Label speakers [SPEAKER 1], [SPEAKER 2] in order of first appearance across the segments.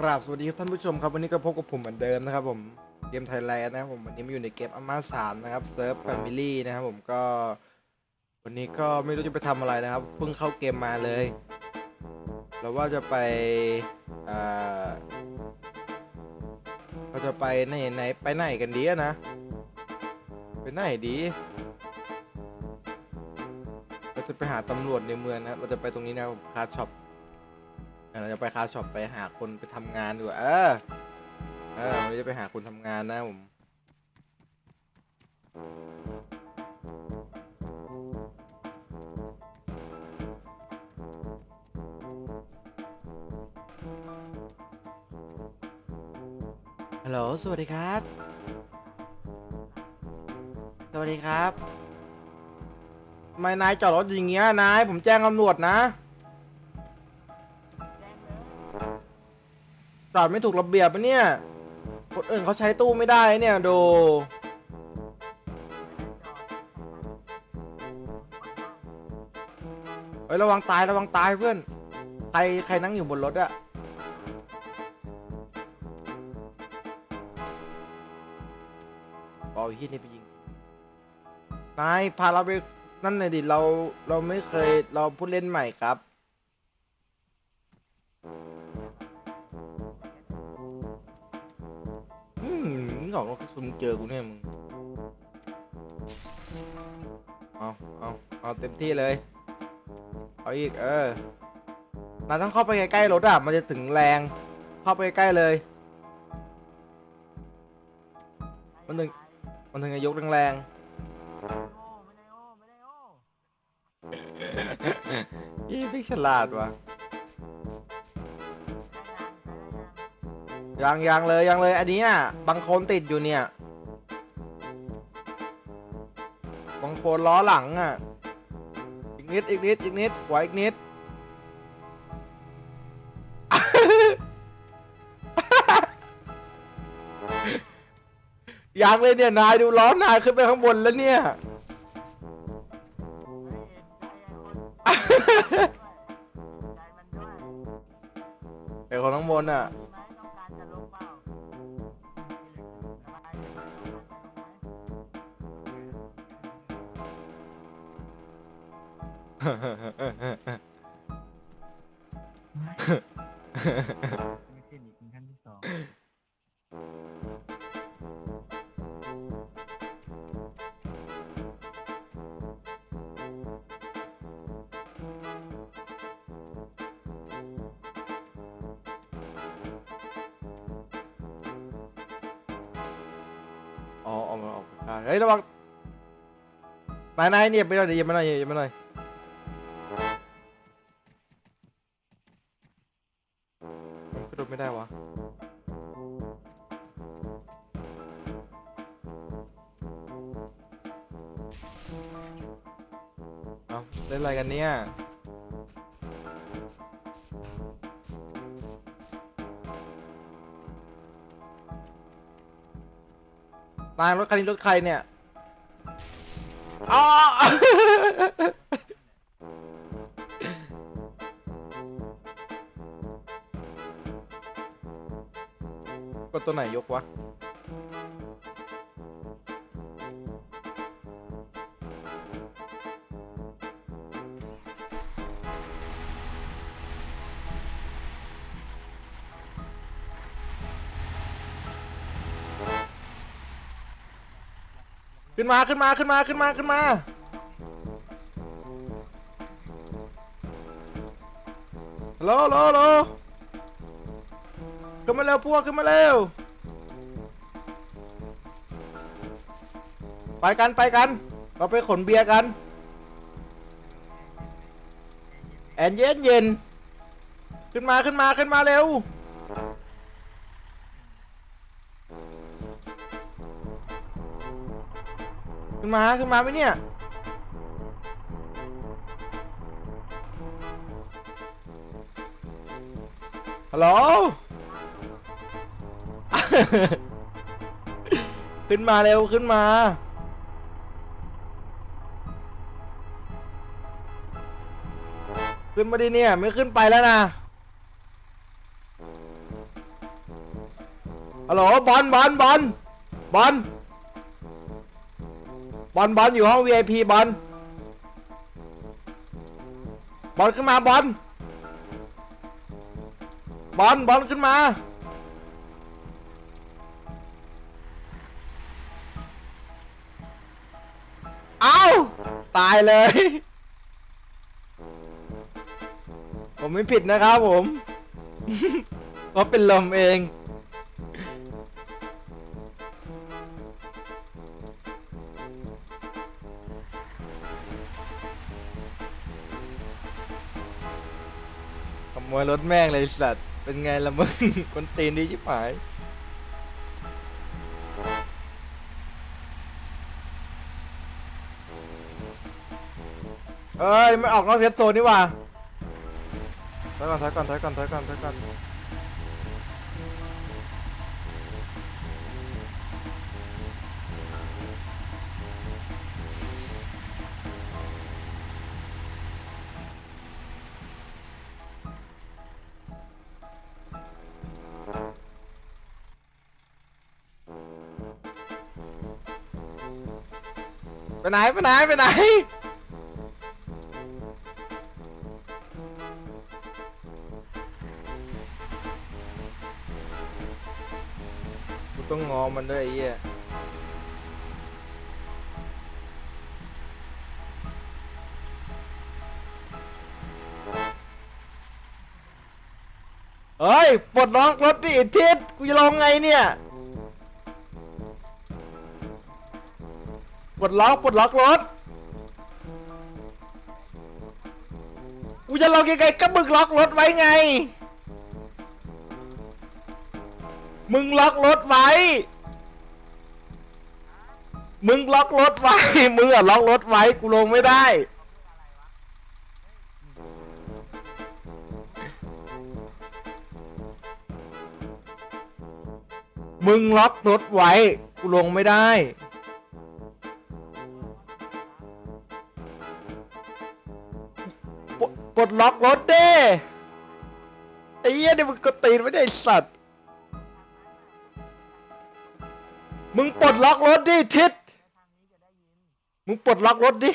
[SPEAKER 1] กราบสวัสดีครับท่านผู้ชมครับวันนี้ก็พบกับผมเหมือนเดิมนะครับผมเกมไทยแลนด์นะครับผมวันนี้มาอยู่ในเกมอาม่าสามนะครับเซิร์ฟแฟมิลี่นะครับผมก็ วันนี้ก็ไม่รู้จะไปทำอะไรนะครับเพิ่งเข้าเกมมาเลยเราว่าจะไปเราจะไปไหนไหนไปไหนกันดีนะไปไหนดีเราจะไปหาตำรวจในเมืองนะเราจะไปตรงนี้นะครับคาช็อป เดี๋ยวเราจะไปคาช็อปไปหาคนไปทำงานดีกว่าเออเออวันนี้จะไปหาคนทำงานนะผมฮัลโหลสวัสดีครับ สวัสดีครับทำไมนายจอดรถอย่างเงี้ยนายผมแจ้งตำรวจนะ จอดไม่ถูกระเบียบปะเนี่ยคนอื่นเขาใช้ตู้ไม่ได้เนี่ยดูเฮ้ยระวังตายระวังตายเพื่อน ใครใครนั่งอยู่บนรถอะเอาที่นี่ไปยิง นายพาเราไปนั่นหน่อยดิเราเราไม่เคยเราพูดเล่นใหม่ครับ เจอกูเนี่ยมึง เอาเอาเอาเต็มที่เลย เอาอีกเออเราต้องเข้าไปใกล้ๆรถอะ มันจะถึงแรง เข้าไปใกล้เลย มันถึง มันถึงจะยกแรงๆยี่พี่ฉลาดว่ะยังยังเลยยังเลยอันนี้อะบางโคนติดอยู่เนี่ย บางโคนล้อหลังอะ อีกนิด อีกนิด อีกนิดไหวอีกนิดยังเลยเนี่ย นายดูล้อนายขึ้นไปข้างบนแล้วเนี่ย ไอ้คนข้างบนอะ
[SPEAKER 2] ไม่ขึ้นอีกเป็นขั้นที่สอง
[SPEAKER 1] อ๋อออกมาออกมาเฮ้ยระวังนายนายเนี่ยไปหน่อยเดี๋ยวเยียบมาหน่อยเหยียบมาหน่อย เล่นอะไรกันเนี่ย นายรถคันนี้รถใครเนี่ยอ๋อกดตัวไหนยกวะ ขึ้นมาขึ้นมาขึ้นมาขึ้นมาขึ้นมา ฮัลโหลฮัลโหลฮัลโหลขึ้นมาเร็วพวกขึ้นมาเร็ว ไปกันไปกัน เราไปขนเบียร์กัน แอนเย็นเย็น ขึ้นมาขึ้นมาขึ้นมาเร็ว ขึ้นมาขึ้นมาไหมเนี่ย ฮัลโหล ขึ้นมาเร็วขึ้นมา ขึ้นมาดิเนี่ย ไม่ขึ้นไปแล้วนะ ฮัลโหลบอลบอลบอลบอล บอลบอลอยู่ห้อง VIP บอลบอลขึ้นมาบอลบอลบอลขึ้นมา เอาตายเลย ผมไม่ผิดนะครับผมเพราะเป็นลมเอง วยรถแม่งเลยไอ้สัตว์ เป็นไงละมึง คนตีนดีชิบหาย เอ้ยไม่ออกนอกเซฟโซนนี่หว่าถอยก่อนถอยก่อนถอยก่อนถอยก่อนถอยก่อน ไปไหนไปไหนไปไหน กูต้องงอมันด้วยไอ้เหี้ยเฮ้ยปลดล็อกรถดิไอ้ทิศกูจะลองไงเนี่ย ลดล็อกปลดล็อกรถกูจะลองยังไงก็มึงล็อกรถไว้ไง มึงล็อกรถไว้ มึงล็อกรถไว้ มึงอะล็อกรถไว้กูลงไม่ได้ มึงล็อกรถไว้กูลงไม่ได้ ปลดล็อกรถเด้ไอ้เหี้ยนี่มึงกดตีนไม่ได้ไอ้สัตว์ มึงปลดล็อกรถดิทิศมึงปลดล็อกรถดิ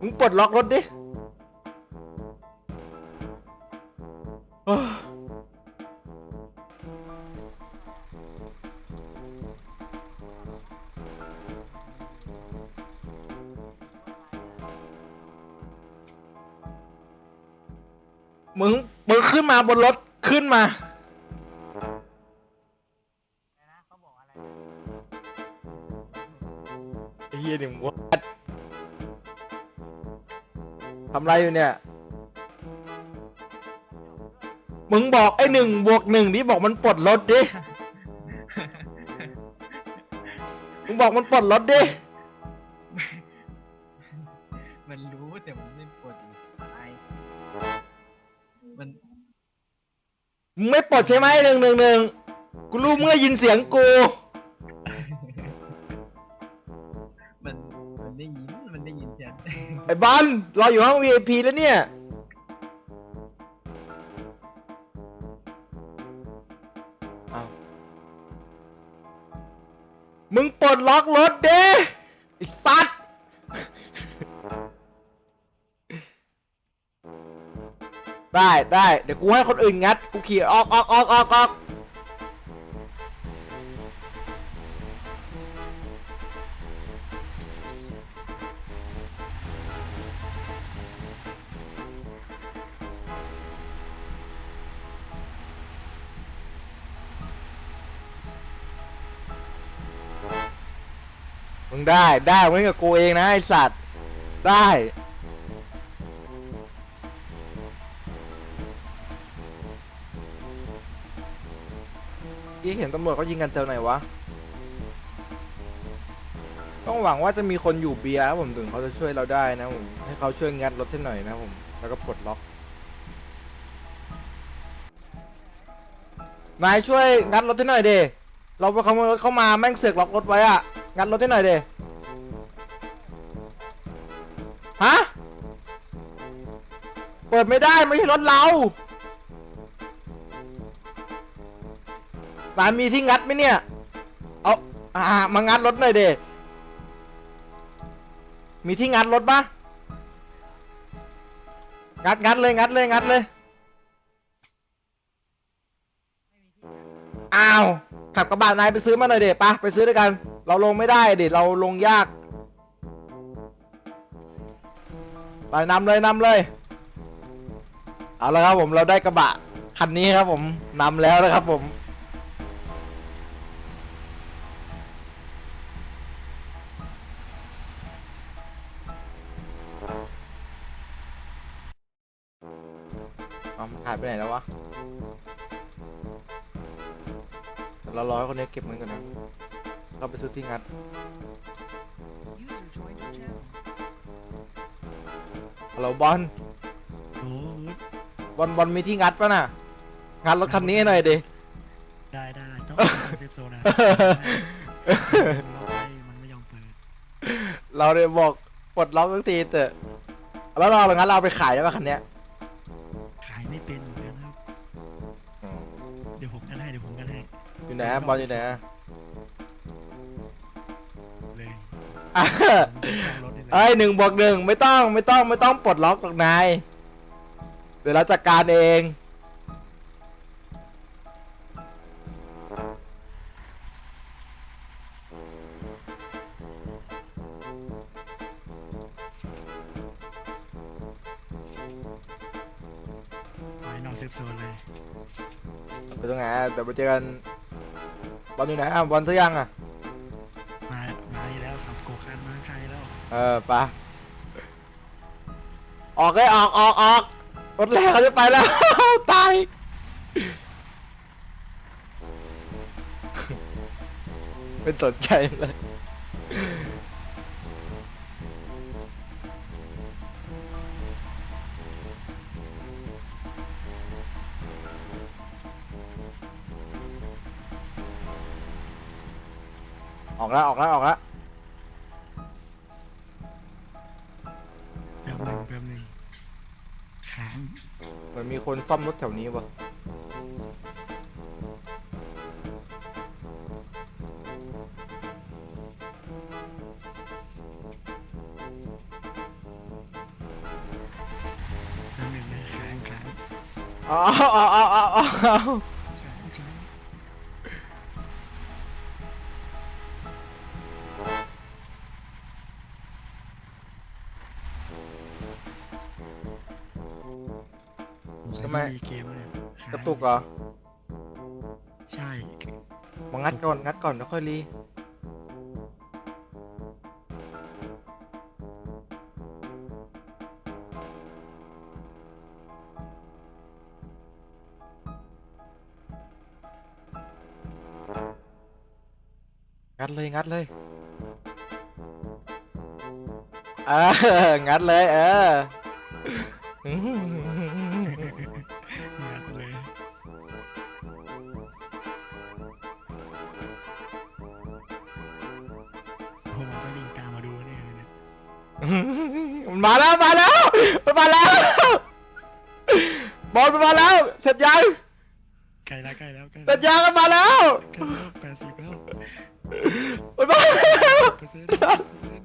[SPEAKER 1] มึงปลดล็อกรถดิโอ้มึ ขึ้นมาบนรถขึ้นมาไอ้เฮียนี่มึงวัดทำไรอยู่เนี่ย มึงบอกไอ้หนึ่งบวกหนึ่งดิบอกมันปลดรถดิ มึงบอกมันปลดรถดิ มึงไม่ปลดใช่ไหมหนึ่งหนึ่งหนึ่งกูรู้เมื่อยินเสียงกู
[SPEAKER 2] มันมันได้ยินมันได้ยินฉัน
[SPEAKER 1] ไอ้บอลรออยู่ห้อง VIP แล้วเนี่ย เอามึงปลดล็อกรถเด้ไอ้สัตว์ ได้ได้เดี๋ยวกูให้คนอื่นงัดกูขี่ออกออกออกออกออกมึงได้ได้มึงกับกูเองนะไอสัตว์ได้ ที่เห็นตำรวจเขายิงกันเจอไหนวะ ต้องหวังว่าจะมีคนอยู่เบียร์ครับผมถึงเขาจะช่วยเราได้นะผมให้เขาช่วยงัดรถให้หน่อยนะผมแล้วก็ปลดล็อกนายช่วยงัดรถให้หน่อยเดเราไปขโมยรถเข้ามาแม่งเสือกล็อกรถไว้อะงัดรถให้หน่อยเดฮะเปิดไม่ได้ไม่ใช่รถเรา นายมีที่งัดไหมเนี่ย เอาอ่ามางัดรถหน่อยเดมีที่งัดรถปะงัดงัดเลยงัดเลยงัดเลย อ้าว ขับกระบะนายไปซื้อมาหน่อยเดปะไปซื้อด้วยกัน เราลงไม่ได้เดเราลงยาก ไปนำเลยนำเลย เอาละครับผมเราได้กระบะคันนี้ครับผมนำแล้วนะครับผม นหายไปไหนแล้ววะเรารอให้คนนี้เก็บเงินก่อนนะเราไปซื้อที่งัด
[SPEAKER 3] User joined your channel.
[SPEAKER 1] ฮัลโหลบอล
[SPEAKER 4] โอ้
[SPEAKER 1] บอลบอลมีที่งัดปะน่ะ งัดรถคันนี้ให้หน่อยดิ
[SPEAKER 4] ได้ได้ได้ต้องเซฟโซนนะล็อกไว้มันไม่ยอมเปิด
[SPEAKER 1] เราเนี่ยบอกปลดล็อกทุกทีเถอะแล้วเราเรางั้นเราเอาไปขายได้ปะคันเนี้ย
[SPEAKER 4] อยู่
[SPEAKER 1] ไหนอะบอลอยู่ไหนอะ
[SPEAKER 4] เลย
[SPEAKER 1] อะ
[SPEAKER 4] ผมเข้ารถนี่เลย
[SPEAKER 1] เอ้ยหนึ่งบวกหนึ่งไม่ต้องไม่ต้องไม่ต้องปลดล็อกหรอกนายเดี๋ยวเราจัดการเอง
[SPEAKER 4] ไปนอกเซฟโซนเลย
[SPEAKER 1] ไปตรงไหนอะเดี๋ยวไปเจอกัน บอลอยู่ไหนอะบอลซื้อยังอะ
[SPEAKER 4] มามานี่แล้วขับโกคาร์ทมาใครแล้ว
[SPEAKER 1] เออไปะออกเลยออกออกออกรถแรกเขาจะไปแล้ว ตายไม่สนใจเลย แล้วออกแล้วออกแล้ว
[SPEAKER 4] แป๊บหนึ่งแป๊บหนึ่งค้าง
[SPEAKER 1] เหมือนมีคนซ่อมรถแถวนี้วะ
[SPEAKER 4] แป๊บหนึ่งนะค้างค้าง
[SPEAKER 1] อ๋ออ๋ออ๋ออ๋ออ๋อ
[SPEAKER 4] ค้างค้าง
[SPEAKER 1] ตุกเหรอ
[SPEAKER 4] ใช่
[SPEAKER 1] มางัดก่อนงัดก่อนแล้วค่อยรีงัดเลยงัดเลยเอองัดเลยเออ
[SPEAKER 4] มัน
[SPEAKER 1] มาแล้วมาแล้วมันมาแล้วบอลมันมาแล้วเสร็จยัง
[SPEAKER 4] ใกล้แล้วใกล้แล้วใกล้
[SPEAKER 1] เสร็จยังมันมาแล้ว
[SPEAKER 4] ใกล้แล้วแปดสิบแล้ว
[SPEAKER 1] มันมาแล้ว
[SPEAKER 4] เปอร์เซ็นต์เปอร์เซ็นต์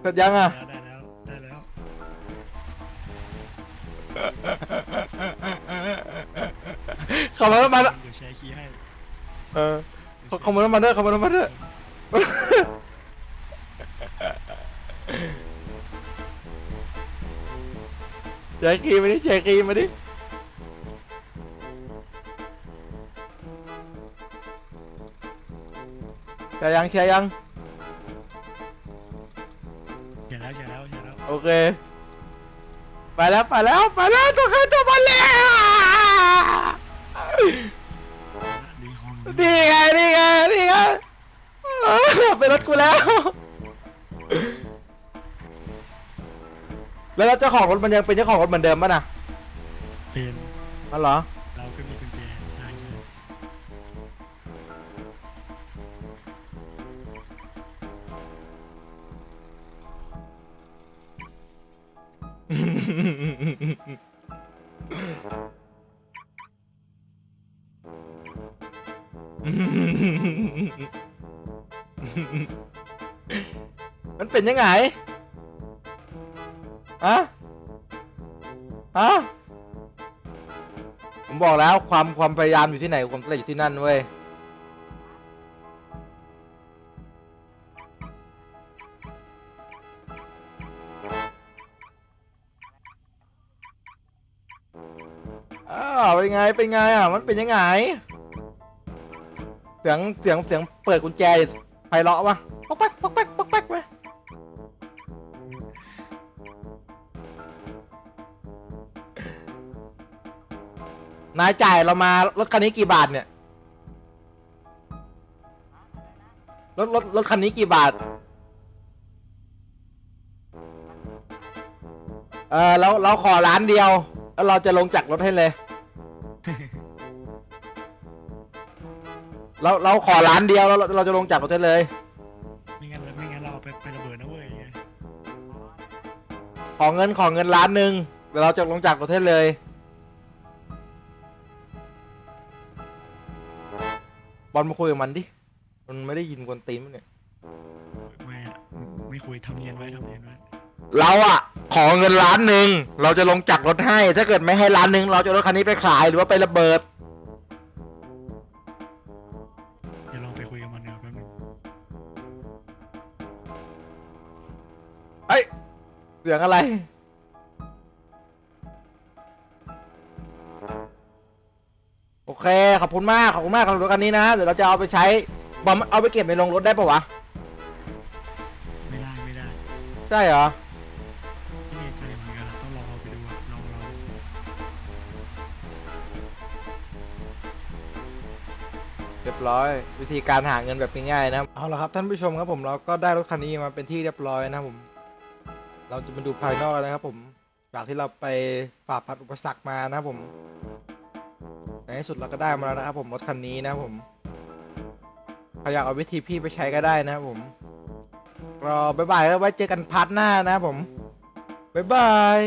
[SPEAKER 1] เสร็จยังอะ
[SPEAKER 4] ได้แล้วได้แล้ว
[SPEAKER 1] เข้ามาแล้วมาแล้ว
[SPEAKER 4] เดี๋ยวแชร์คีย์ให้
[SPEAKER 1] เออเขาเข้ามาแล้วมาเด้อเข้ามาแล้วมาเด้อแจกกีมาดิแจกกีมาดิแชร์ยังแชร์ยัง
[SPEAKER 4] แชร์แล้วแชร์แล้วแชร์แล้ว
[SPEAKER 1] โอเค ไปแล้วไปแล้วไปแล้วตัวใครตัวมันแล้ว นี่ไงนี่ไงนี่ไงเออเป็นรถกูแล้ว แล้วเจ้าของรถมันยังเป็นเจ้าของรถเหมือนเดิมป่ะนะ
[SPEAKER 4] เป็น
[SPEAKER 1] มันเหรอ
[SPEAKER 4] เราก็มีกุญแจใช่ใช่
[SPEAKER 1] มั เป็นยังไงอะอะผมบอกแล้วความความพยายามอยู่ที่ไหนความสำเร็จอยู่ที่นั่นเว้ยอ้าวเป็นไงเป็นไงอะมันเป็นยังไง เสียงเสียงเสียงเปิดกุญแจไพเราะปะป๊อกแป๊กป๊อกแป๊กป๊อกแป๊กไหม นายจ่ายเรามารถคันนี้กี่บาทเนี่ย รถรถรถคันนี้กี่บาท เออเราเราขอร้านเดียว แล้วเราจะลงจากรถให้เลย เราเราขอร้านเดียวแล้วเราเราจะลงจากรถให้เลย
[SPEAKER 4] ไม่งั้นไม่งั้นเราเอาไปไประเบิดนะเว้ยไง
[SPEAKER 1] ขอเงินขอเงินล้านหนึ่งเดี๋ยวเราจะลงจากรถให้เลย บอลมาคุยกับมันดิ มันไม่ได้ยินกวนตีนมันเนี่ย
[SPEAKER 4] ไม่อะไม่คุยทำเนียนไว้ทำเนียนไว้
[SPEAKER 1] เราอะขอเงินล้านหนึ่ง เราจะลงจากรถให้ ถ้าเกิดไม่ให้ล้านหนึ่งเราจะเอารถคันนี้ไปขายหรือว่าไประเบิด
[SPEAKER 4] เดี๋ยวลองไปคุยกับมันเดี๋ยวแป๊บนึง
[SPEAKER 1] เอ้ยเสียงอะไร โอเค ขอบคุณมาก ขอบคุณมากสำหรับรถคันนี้นะ เดี๋ยวเราจะเอาไปใช้บอมเอาไปเก็บในโรงรถได้ปะวะ
[SPEAKER 4] ไม่ได้ไม่ได้
[SPEAKER 1] ใช่เหรอ
[SPEAKER 4] ไม่แน่ใจเหมือนกันอะต้องลองเอาไปดูอะลองลอง
[SPEAKER 1] เรียบร้อย วิธีการหาเงินแบบง่ายๆนะครับเอาละครับท่านผู้ชมครับผมเราก็ได้รถคันนี้มาเป็นที่เรียบร้อยนะครับผม เราจะมาดูภายนอกกันนะครับผมจากที่เราไปฝ่าฟันอุปสรรคมานะครับผม ในที่สุดเราก็ได้มาแล้วนะครับผมรถคันนี้นะผมใครอยากเอาวิธีพี่ไปใช้ก็ได้นะครับผมรอบ๊ายบายแล้วไว้เจอกันพาร์ทหน้านะครับผมบ๊ายบาย